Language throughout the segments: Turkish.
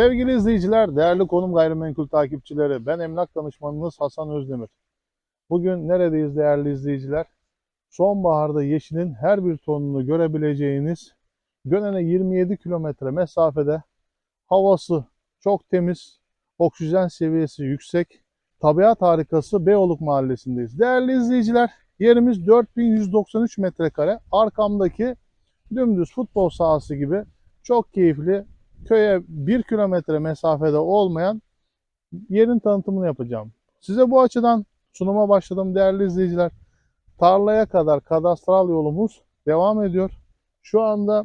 Sevgili izleyiciler, değerli konum gayrimenkul takipçileri, ben emlak danışmanınız Hasan Özdemir. Bugün neredeyiz değerli izleyiciler? Sonbaharda yeşilin her bir tonunu görebileceğiniz Gönen'e 27 kilometre mesafede havası çok temiz, oksijen seviyesi yüksek, tabiat harikası Beyoğluk mahallesindeyiz. Değerli izleyiciler, yerimiz 4193 metrekare. Arkamdaki dümdüz futbol sahası gibi çok keyifli, köye 1 kilometre mesafede olmayan yerin tanıtımını yapacağım. Size bu açıdan sunuma başladım değerli izleyiciler. Tarlaya kadar kadastral yolumuz devam ediyor. Şu anda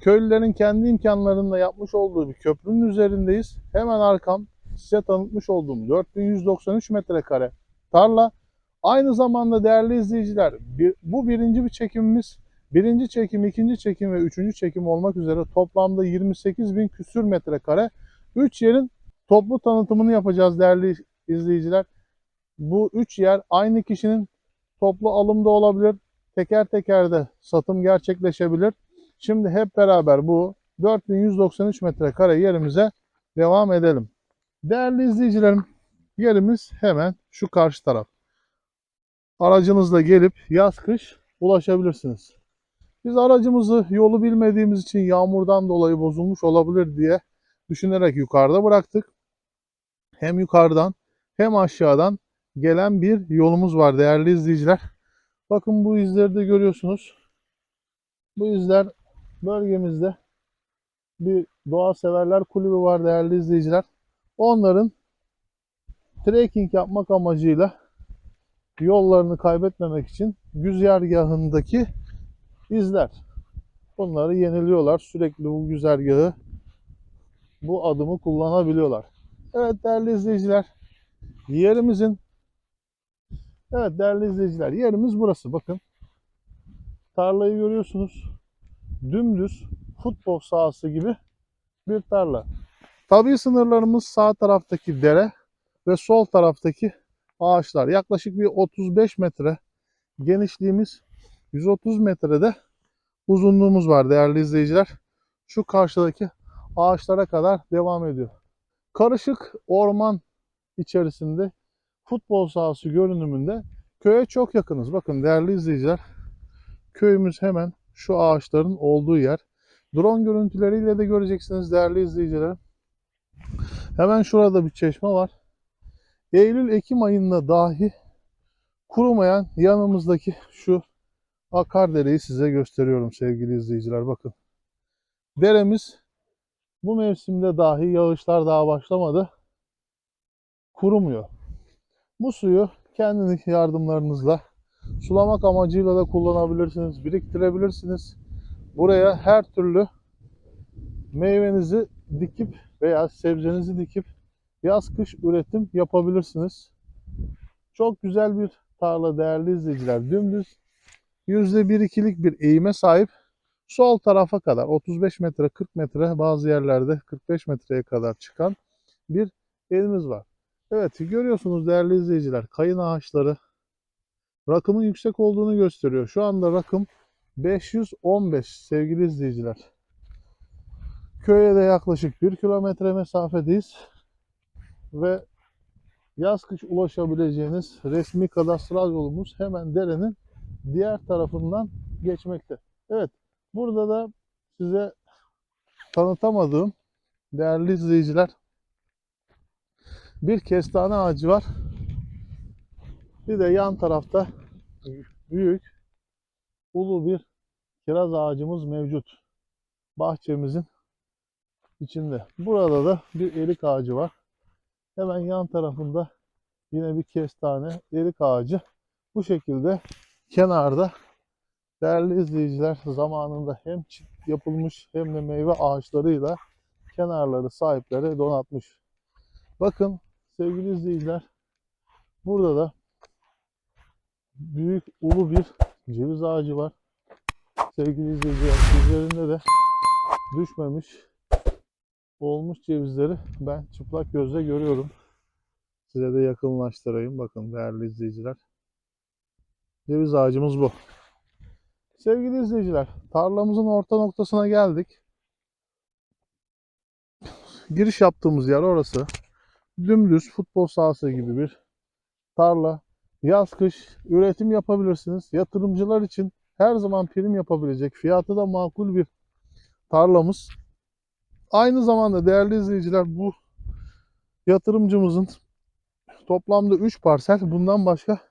köylülerin kendi imkanlarında yapmış olduğu bir köprünün üzerindeyiz. Hemen arkam size tanıtmış olduğum 4193 metrekare tarla. Aynı zamanda değerli izleyiciler bir, bu birinci bir çekimimiz. Birinci çekim, ikinci çekim ve üçüncü çekim olmak üzere toplamda 28 bin küsür metrekare. 3 yerin toplu tanıtımını yapacağız değerli izleyiciler. Bu 3 yer aynı kişinin toplu alımda olabilir. Teker teker de satım gerçekleşebilir. Şimdi hep beraber bu 4193 metrekare yerimize devam edelim. Değerli izleyicilerim, yerimiz hemen şu karşı taraf. Aracınızla gelip yaz kış ulaşabilirsiniz. Biz aracımızı yolu bilmediğimiz için yağmurdan dolayı bozulmuş olabilir diye düşünerek yukarıda bıraktık. Hem yukarıdan hem aşağıdan gelen bir yolumuz var değerli izleyiciler. Bakın bu izleri de görüyorsunuz. Bu izler bölgemizde bir doğa severler kulübü var değerli izleyiciler. Onların trekking yapmak amacıyla yollarını kaybetmemek için güzergahındaki izler. Bunları yeniliyorlar. Sürekli bu güzergahı bu adımı kullanabiliyorlar. Evet değerli izleyiciler yerimizin Evet değerli izleyiciler yerimiz burası bakın. Tarlayı görüyorsunuz. Dümdüz futbol sahası gibi bir tarla. Tabii sınırlarımız sağ taraftaki dere ve sol taraftaki ağaçlar. Yaklaşık bir 35 metre genişliğimiz 130 metrede uzunluğumuz var değerli izleyiciler. Şu karşıdaki ağaçlara kadar devam ediyor. Karışık orman içerisinde futbol sahası görünümünde köye çok yakınız. Bakın değerli izleyiciler köyümüz hemen şu ağaçların olduğu yer. Drone görüntüleriyle de göreceksiniz değerli izleyiciler. Hemen şurada bir çeşme var. Eylül-Ekim ayında dahi kurumayan yanımızdaki şu akar dereyi size gösteriyorum sevgili izleyiciler. Bakın. Deremiz bu mevsimde dahi yağışlar daha başlamadı. Kurumuyor. Bu suyu kendi yardımlarınızla sulamak amacıyla da kullanabilirsiniz, biriktirebilirsiniz. Buraya her türlü meyvenizi dikip veya sebzenizi dikip yaz kış üretim yapabilirsiniz. Çok güzel bir tarla değerli izleyiciler. Dümdüz %1-2'lik bir eğime sahip. Sol tarafa kadar 35 metre 40 metre bazı yerlerde 45 metreye kadar çıkan bir elimiz var. Evet görüyorsunuz değerli izleyiciler kayın ağaçları rakımın yüksek olduğunu gösteriyor. Şu anda rakım 515 sevgili izleyiciler. Köye de yaklaşık 1 kilometre mesafedeyiz. Ve yaz kış ulaşabileceğiniz resmi kadastral yolumuz hemen derenin diğer tarafından geçmekte. Evet burada da size tanıtamadığım değerli izleyiciler bir kestane ağacı var. Bir de yan tarafta büyük ulu bir kiraz ağacımız mevcut. Bahçemizin içinde. Burada da bir erik ağacı var. Hemen yan tarafında yine bir kestane erik ağacı. Bu şekilde kenarda değerli izleyiciler zamanında hem çit yapılmış hem de meyve ağaçlarıyla kenarları sahipleri donatmış. Bakın sevgili izleyiciler burada da büyük ulu bir ceviz ağacı var. Sevgili izleyiciler üzerinde de düşmemiş olmuş cevizleri ben çıplak gözle görüyorum. Size de yakınlaştırayım. Bakın değerli izleyiciler. Ceviz ağacımız bu. Sevgili izleyiciler, tarlamızın orta noktasına geldik. giriş yaptığımız yer orası. Dümdüz futbol sahası gibi bir tarla. Yaz kış üretim yapabilirsiniz. Yatırımcılar için her zaman prim yapabilecek, fiyatı da makul bir tarlamız. Aynı zamanda değerli izleyiciler bu yatırımcımızın toplamda 3 parsel, bundan başka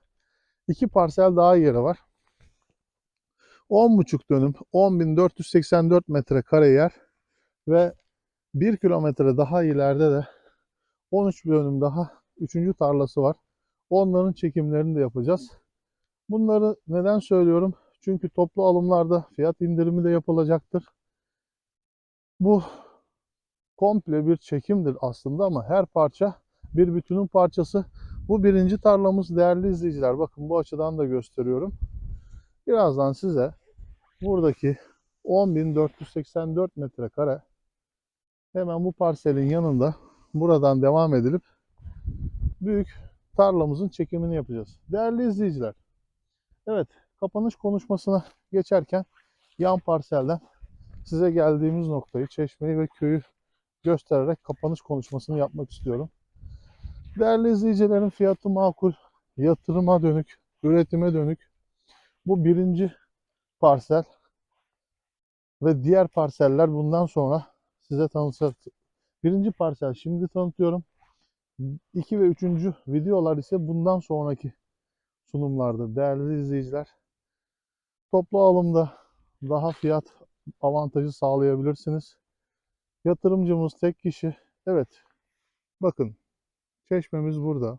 2 parsel daha yeri var. 10,5 dönüm, 10.484 metrekare yer ve 1 kilometre daha ileride de 13 dönüm daha 3. tarlası var. Onların çekimlerini de yapacağız. Bunları neden söylüyorum? Çünkü toplu alımlarda fiyat indirimi de yapılacaktır. Bu komple bir çekimdir aslında ama her parça bir bütünün parçası. Bu birinci tarlamız değerli izleyiciler. Bakın bu açıdan da gösteriyorum. Birazdan size buradaki 10.484 metrekare hemen bu parselin yanında buradan devam edilip büyük tarlamızın çekimini yapacağız. Değerli izleyiciler. Evet kapanış konuşmasına geçerken yan parselden size geldiğimiz noktayı, çeşmeyi ve köyü göstererek kapanış konuşmasını yapmak istiyorum. Değerli izleyicilerin fiyatı makul, yatırıma dönük, üretime dönük. Bu birinci parsel ve diğer parseller bundan sonra size tanıtacak. Birinci parsel şimdi tanıtıyorum. 2 ve 3. videolar ise bundan sonraki sunumlardır değerli izleyiciler. Toplu alımda daha fiyat avantajı sağlayabilirsiniz. Yatırımcımız tek kişi. Evet. Bakın. Çeşmemiz burada.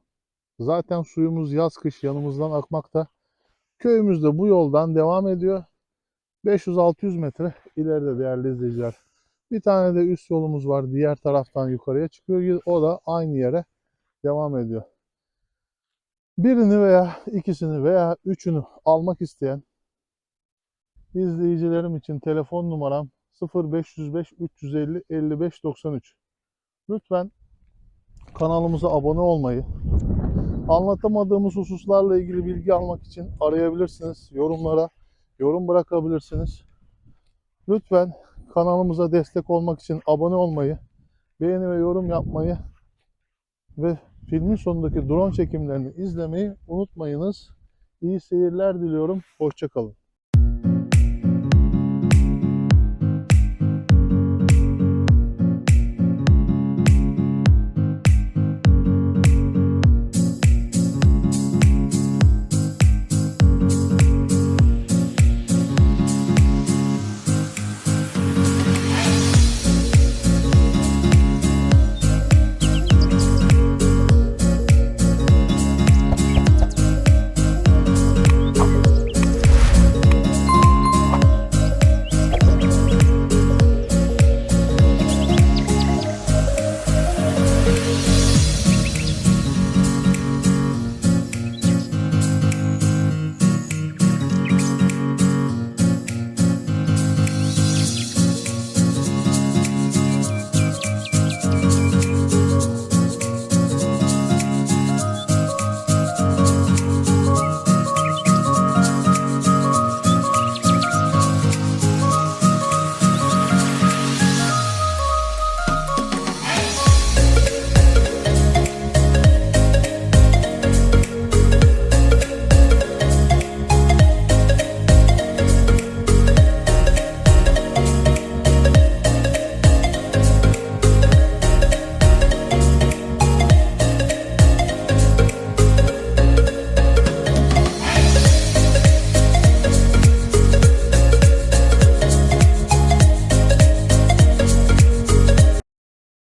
Zaten suyumuz yaz kış yanımızdan akmakta. Köyümüz de bu yoldan devam ediyor. 500-600 metre ileride değerli izleyiciler. Bir tane de üst yolumuz var. Diğer taraftan yukarıya çıkıyor. O da aynı yere devam ediyor. Birini veya ikisini veya üçünü almak isteyen izleyicilerim için telefon numaram 0505 350 55 93. Lütfen kanalımıza abone olmayı, anlatamadığımız hususlarla ilgili bilgi almak için arayabilirsiniz. Yorumlara yorum bırakabilirsiniz. Lütfen kanalımıza destek olmak için abone olmayı, beğeni ve yorum yapmayı ve filmin sonundaki drone çekimlerini izlemeyi unutmayınız. İyi seyirler diliyorum. Hoşçakalın.